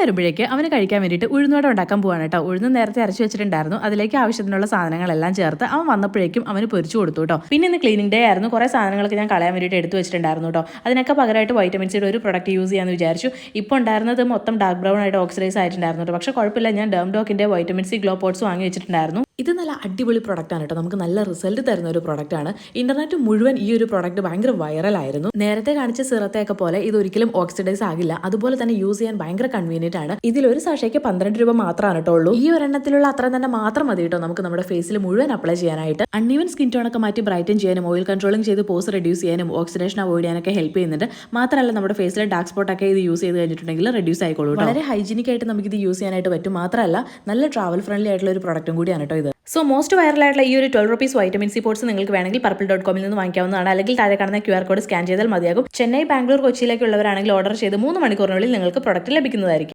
വരുമ്പോഴേക്ക് അവന് കഴിക്കാൻ വേണ്ടിയിട്ട് ഉഴുന്നോടെ ഉണ്ടാക്കാൻ പോവാണ് കേട്ടോ. ഉഴുന്ന് നേരത്തെ അരച്ചു വെച്ചിട്ടുണ്ടായിരുന്നു. അതിലേക്ക് ആവശ്യത്തിനുള്ള സാധനങ്ങളെല്ലാം ചേർത്ത് അവൻ വന്നപ്പോഴേക്കും അവന് പൊരിച്ചു കൊടുത്തു കേട്ടോ. പിന്നെ ഇന്ന് ക്ലീനിങ് ഡേ ആയിരുന്നു. കുറേ സാധനങ്ങളൊക്കെ ഞാൻ കളയാൻ വേണ്ടിയിട്ട് എടുത്തു വെച്ചിട്ടുണ്ടായിരുന്നു കേട്ടോ. അതിനൊക്കെ പകരമായിട്ട് വൈറ്റമിൻ സിയുടെ ഒരു പ്രൊഡക്റ്റ് യൂസ് ചെയ്യാമെന്ന് വിചാരിച്ചു. ഇപ്പോൾ ഉണ്ടായിരുന്നത് മൊത്തം ഡാർക്ക് ബ്രൗൺ ആയിട്ട് ഓക്സിഡൈസ് ആയിട്ടുണ്ടായിരുന്നു കേട്ടോ. പക്ഷേ കുഴപ്പമില്ല. ഞാൻ ഡേം ഡോക്കിന്റെ വൈറ്റമിൻ സി ഗ്ലോ പോട്ട്സ് വാങ്ങി വെച്ചിട്ടുണ്ടായിരുന്നു. ഇത് നല്ല അടിപൊളി പ്രൊഡക്റ്റാണ് കേട്ടോ. നമുക്ക് നല്ല റിസൾട്ട് തരുന്ന ഒരു പ്രൊഡക്റ്റാണ് ഇന്റർനെറ്റ് മുഴുവൻ ഈ ഒരു പ്രൊഡക്റ്റ് ഭയങ്കര വൈറലായിരുന്നു നേരത്തെ കാണിച്ച സിറത്തെയൊക്കെ പോലെ ഇത് ഒരിക്കലും ഓക്സിഡൈസ് ആകില്ല. അതുപോലെ തന്നെ യൂസ് ചെയ്യാൻ ഭയങ്കര കൺവീനിയന്റ് ആണ്. ഇതിൽ ഒരു സാഷയ്ക്ക് പന്ത്രണ്ട് രൂപ മാത്രമാണ് കേട്ടോ ഉള്ളൂ. ഈ ഒരെണ്ണത്തിലുള്ള അത്ര തന്നെ മാത്രം മതി കേട്ടോ നമുക്ക് നമ്മുടെ ഫേസിൽ മുഴുവൻ അപ്ലൈ ചെയ്യാനായിട്ട്. അൺഈവൻ സ്കിൻ ടോൺ ഒക്കെ മാറ്റി ബ്രൈറ്റൻ ചെയ്യാനും ഓയിൽ കൺട്രോളിംഗ് ചെയ്ത് പോസ് റെഡ്യൂസ് ചെയ്യാനും ഓക്സിഡേഷൻ അവോയ്ഡ് ചെയ്യാനൊക്കെ ഹെൽപ്പ് ചെയ്യുന്നുണ്ട്. മാത്രമല്ല നമ്മുടെ ഫേസിലെ ഡാർക്ക് സ്പോട്ട് ഒക്കെ ഇത് യൂസ് ചെയ്ത് കഴിഞ്ഞിട്ടുണ്ടെങ്കിൽ റെഡ്യൂസ് ആയിക്കോളൂ വളരെ ഹൈജീനിക് ആയിട്ട് നമുക്ക് ഇത് യൂസ് ചെയ്യാനായിട്ട് പറ്റും. മാത്രമല്ല നല്ല ട്രാവൽ ഫ്രണ്ട്ലി ആയിട്ടുള്ള ഒരു പ്രൊഡക്റ്റും കൂടിയാണ് കേട്ടോ ഇത്. സോ മോസ്റ്റ് വൈറലായിട്ടുള്ള ഈ ഒരു twelve rupees vitamin C ports നിങ്ങൾക്ക് വേണമെങ്കിൽ പർപ്പിൾ ഡോട്ട് കോമിൽ നിന്ന് വാങ്ങിക്കാവുന്നതാണ്. അല്ലെങ്കിൽ താഴെ കാണുന്ന ക്യു ആർ കോഡ് സ്കാൻ ചെയ്താൽ മതിയാകും. ചെന്നൈ ബാംഗ്ലൂർ കൊച്ചിയിലേക്കുള്ളവരാണെങ്കിൽ ഓർഡർ ചെയ്ത് മൂന്ന് മണിക്കൂറിനുള്ളിൽ നിങ്ങൾക്ക് പ്രൊഡക്റ്റ് ലഭിക്കുന്നതായിരിക്കും.